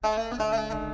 Música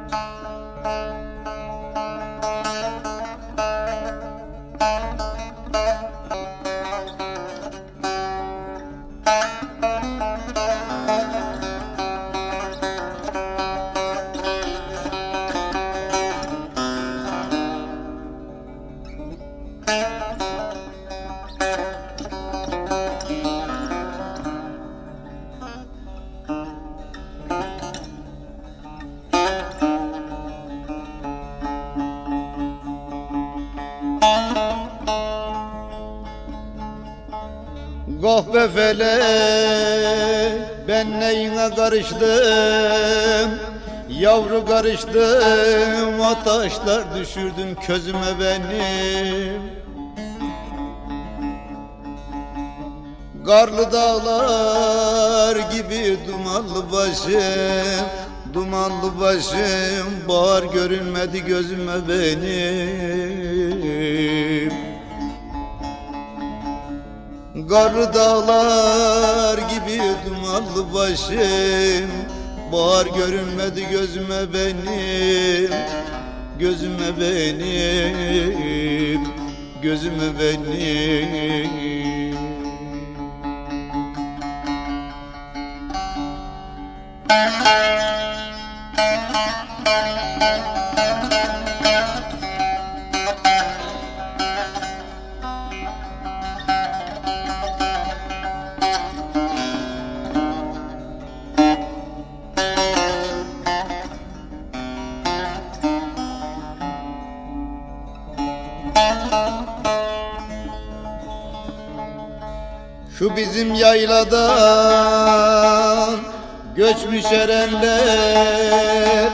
Kahve fele ben neyine karıştım? Yavru karıştım ataşlar düşürdün közüme benim. Karlı dağlar gibi dumanlı başım Dumanlı başım bahar görünmedi gözüme benim Karlı dağlar gibi dumanlı başım. Bahar görünmedi gözüme benim. Gözüme benim. Gözüme benim Şu bizim yayladan göçmüş erenler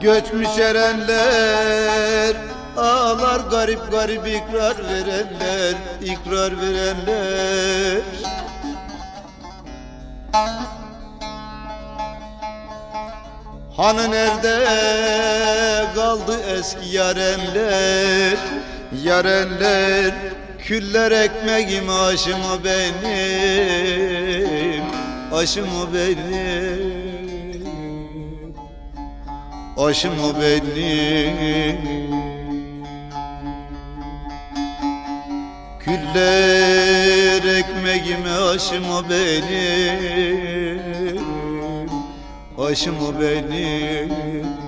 Göçmüş erenler Ağlar garip garip ikrar verenler ikrar verenler. Hanı nerede kaldı eski yarenler Yarenler küller ekmeğim aşım o benim Aşım o benim Aşım o benim. Küller ekmeğime aşım o benim Aşım o benim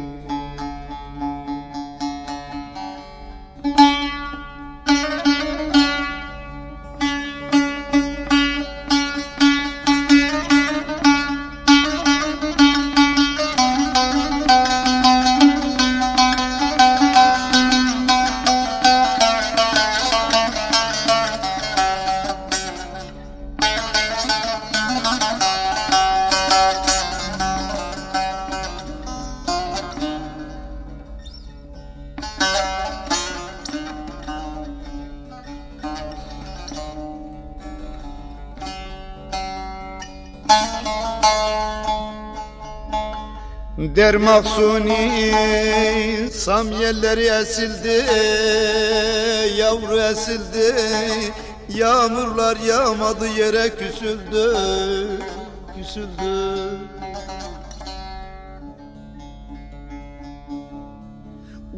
Der maksuni samyelleri esildi Yavru esildi Yağmurlar yağmadı yere küsüldü Küsüldü.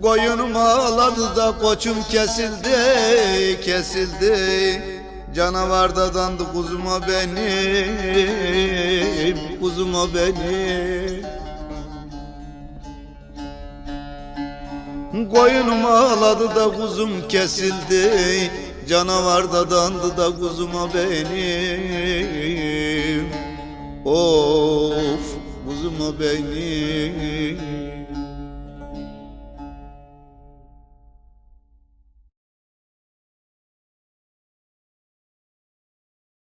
Koyunum ağladı da koçum kesildi Kesildi. Canavar da dandı kuzuma benim Kuzuma benim. Koyunum ağladı da kuzum kesildi Canavar da dandı da kuzuma benim. Of kuzuma benim